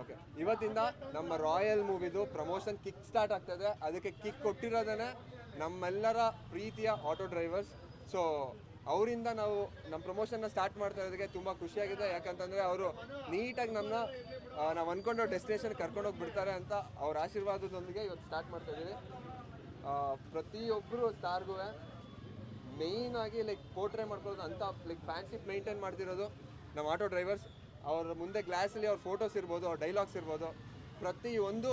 Okay ಇವತ್ತಿಂದ ನಮ್ಮ royal ಮೂವಿದು ಪ್ರಮೋಷನ್ ಕಿಕ್ ಸ್ಟಾರ್ಟ್ ಆಗ್ತದೆ. ಅದಕ್ಕೆ ಕಿಕ್ ಕೊಟ್ಟಿರೋದೇ ನಮ್ಮೆಲ್ಲರ ಪ್ರೀತಿಯ ಆಟೋ ಡ್ರೈವರ್ಸ್ ಸೊ ಅವರಿಂದ ನಾವು ನಮ್ಮ ಪ್ರಮೋಷನ್ನ ಸ್ಟಾರ್ಟ್ ಮಾಡ್ತಾ ಇರೋದಕ್ಕೆ ತುಂಬ ಖುಷಿಯಾಗಿದೆ. ಯಾಕಂತಂದರೆ ಅವರು ನೀಟಾಗಿ ನಮ್ಮನ್ನ ನಾವು ಅಂದ್ಕೊಂಡೋ ಡೆಸ್ಟಿನೇಷನ್ ಕರ್ಕೊಂಡೋಗಿ ಬಿಡ್ತಾರೆ ಅಂತ ಅವ್ರ ಆಶೀರ್ವಾದದೊಂದಿಗೆ ಇವತ್ತು ಸ್ಟಾರ್ಟ್ ಮಾಡ್ತಾ ಇದ್ದೀವಿ. ಪ್ರತಿಯೊಬ್ಬರು ಸ್ಟಾರ್ಗೂ ಮೇಯ್ನಾಗಿ ಲೈಕ್ ಪೋರ್ಟ್ರೇ ಮಾಡ್ಕೊಳ್ಳೋದು ಅಂತ ಲೈಕ್ ಫ್ಯಾನ್ಶಿಪ್ ಮೇಂಟೈನ್ ಮಾಡ್ತಿರೋದು ನಮ್ಮ ಆಟೋ ಡ್ರೈವರ್ಸ್ ಅವ್ರ ಮುಂದೆ ಗ್ಲಾಸಲ್ಲಿ ಅವ್ರ ಫೋಟೋಸ್ ಇರ್ಬೋದು, ಅವ್ರ ಡೈಲಾಗ್ಸ್ ಇರ್ಬೋದು. ಪ್ರತಿಯೊಂದು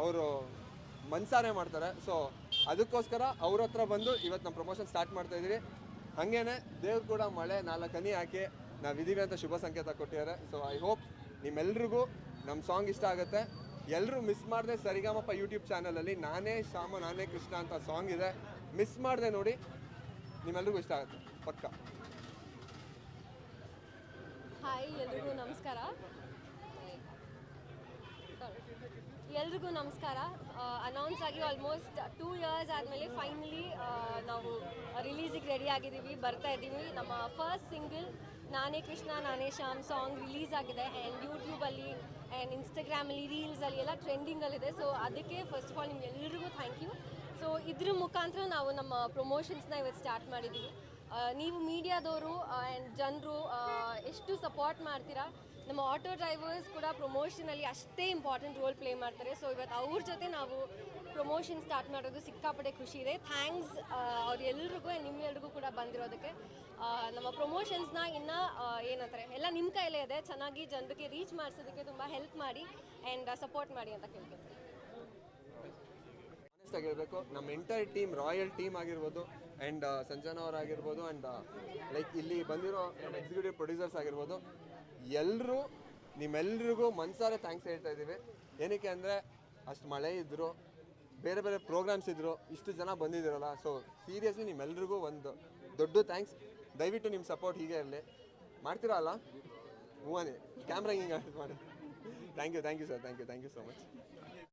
ಅವರು ಮನ್ಸಾರೆ ಮಾಡ್ತಾರೆ. ಸೊ ಅದಕ್ಕೋಸ್ಕರ ಅವ್ರ ಹತ್ರ ಬಂದು ಇವತ್ತು ನಮ್ಮ ಪ್ರಮೋಷನ್ ಸ್ಟಾರ್ಟ್ ಮಾಡ್ತಾ ಇದ್ದೀವಿ ಹಾಗೇನೆ ದೇವ್ರು ಕೂಡ ಮಳೆ ನಾಲ್ಕು ಹನಿ ಹಾಕಿ ನಾವಿದ್ದೀವಿ ಅಂತ ಶುಭ ಸಂಕೇತ ಕೊಟ್ಟಿದ್ದಾರೆ. ಸೊ ಐ ಹೋಪ್ ನಿಮ್ಮೆಲ್ರಿಗೂ ನಮ್ಮ ಸಾಂಗ್ ಇಷ್ಟ ಆಗುತ್ತೆ. ಎಲ್ಲರೂ ಮಿಸ್ ಮಾಡಿದೆ ಸರಿಗಮಪ್ಪ ಯೂಟ್ಯೂಬ್ ಚಾನಲಲ್ಲಿ ನಾನೇ ಶ್ಯಾಮ, ನಾನೇ ಕೃಷ್ಣ ಅಂತ ಸಾಂಗ್ ಇದೆ. ಮಿಸ್ ಮಾಡದೆ ನೋಡಿ, ನಿಮ್ಮೆಲ್ರಿಗೂ ಇಷ್ಟ ಆಗುತ್ತೆ. ಪಕ್ಕ. ಹಾಯ್, ಎಲ್ರಿಗೂ ನಮಸ್ಕಾರ. ಎಲ್ರಿಗೂ ನಮಸ್ಕಾರ. ಅನೌನ್ಸ್ ಆಗಿ ಆಲ್ಮೋಸ್ಟ್ ಟೂ ಇಯರ್ಸ್ ಆದಮೇಲೆ ಫೈನಲಿ ನಾವು ರಿಲೀಸಿಗೆ ರೆಡಿ ಆಗಿದ್ದೀವಿ, ಬರ್ತಾ ಇದ್ದೀವಿ. ನಮ್ಮ ಫಸ್ಟ್ ಸಿಂಗಲ್ ನಾನೇ ಕೃಷ್ಣ, ನಾನೇ ಶ್ಯಾಮ್ ಸಾಂಗ್ ರಿಲೀಸ್ ಆಗಿದೆ. ಆ್ಯಂಡ್ ಯೂಟ್ಯೂಬಲ್ಲಿ ಆ್ಯಂಡ್ ಇನ್ಸ್ಟಾಗ್ರಾಮಲ್ಲಿ ರೀಲ್ಸಲ್ಲಿ ಎಲ್ಲ ಟ್ರೆಂಡಿಂಗಲ್ಲಿದೆ ಸೊ ಅದಕ್ಕೆ ಫಸ್ಟ್ ಆಫ್ ಆಲ್ ನಿಮ್ಗೆ ಥ್ಯಾಂಕ್ ಯು ಸೊ ಇದ್ರ ಮುಖಾಂತರ ನಾವು ನಮ್ಮ ಪ್ರಮೋಷನ್ಸ್ನ ಇವತ್ತು ಸ್ಟಾರ್ಟ್ ಮಾಡಿದ್ದೀವಿ. ನೀವು ಮೀಡಿಯಾದವರು ಆ್ಯಂಡ್ ಜನರು ಎಷ್ಟು ಸಪೋರ್ಟ್ ಮಾಡ್ತೀರಾ? ನಮ್ಮ ಆಟೋ ಡ್ರೈವರ್ಸ್ ಕೂಡ ಪ್ರಮೋಷನಲ್ಲಿ ಅಷ್ಟೇ ಇಂಪಾರ್ಟೆಂಟ್ ರೋಲ್ ಪ್ಲೇ ಮಾಡ್ತಾರೆ. ಸೊ ಇವತ್ತು ಅವ್ರ ಜೊತೆ ನಾವು ಪ್ರಮೋಷನ್ ಸ್ಟಾರ್ಟ್ ಮಾಡೋದು ಸಿಕ್ಕಾಪಟ್ಟೆ ಖುಷಿ ಇದೆ. ಥ್ಯಾಂಕ್ಸ್ ಅವ್ರೆಲ್ರಿಗೂ ನಿಮ್ಮೆಲ್ರಿಗೂ ಕೂಡ ಬಂದಿರೋದಕ್ಕೆ. ನಮ್ಮ ಪ್ರಮೋಷನ್ಸ್ನ ಇನ್ನು ಏನಂತಾರೆ, ಎಲ್ಲ ನಿಮ್ಮ ಕೈಲೇ ಇದೆ. ಚೆನ್ನಾಗಿ ಜನರಿಗೆ ರೀಚ್ ಮಾಡಿಸೋದಕ್ಕೆ ತುಂಬ ಹೆಲ್ಪ್ ಮಾಡಿ ಆ್ಯಂಡ್ ಸಪೋರ್ಟ್ ಮಾಡಿ ಅಂತ ಕೇಳ್ಕೊತೀನಿ. ಆನೆಸ್ಟ್ ಆಗಿರಬೇಕು. ನಮ್ಮ ಎಂಟೈರ್ ಟೀಮ್ ರಾಯಲ್ ಟೀಮ್ ಆಗಿರ್ಬೋದು ಆ್ಯಂಡ್ ಸಂಜನಾ ಅವ್ರು ಆಗಿರ್ಬೋದು ಆ್ಯಂಡ್ ಲೈಕ್ ಇಲ್ಲಿ ಬಂದಿರೋ ನಮ್ಮ ಎಕ್ಸಿಕ್ಯೂಟಿವ್ ಪ್ರೊಡ್ಯೂಸರ್ಸ್ ಆಗಿರ್ಬೋದು ಎಲ್ಲರೂ ನಿಮ್ಮೆಲ್ರಿಗೂ ಮನ್ಸಾರೆ ಥ್ಯಾಂಕ್ಸ್ ಹೇಳ್ತಾ ಇದ್ದೀವಿ ಏನಕ್ಕೆ ಅಂದರೆ ಅಷ್ಟು ಮಳೆ ಇದ್ದರು ಬೇರೆ ಬೇರೆ ಪ್ರೋಗ್ರಾಮ್ಸ್ ಇದ್ದರು ಇಷ್ಟು ಜನ ಬಂದಿದ್ದೀರಲ್ಲ ಸೊ ಸೀರಿಯಸ್ಲಿ ನಿಮ್ಮೆಲ್ರಿಗೂ ಒಂದು ದೊಡ್ಡ ಥ್ಯಾಂಕ್ಸ್ ದಯವಿಟ್ಟು ನಿಮ್ಮ ಸಪೋರ್ಟ್ ಹೀಗೆ ಇರಲಿ. ಮಾಡ್ತೀರಾ ಅಲ್ಲ? ಹೂವನೇ ಕ್ಯಾಮ್ರಾ ಹಿಂಗೆ ಮಾಡಿ. Thank you thank you sir thank you thank you so much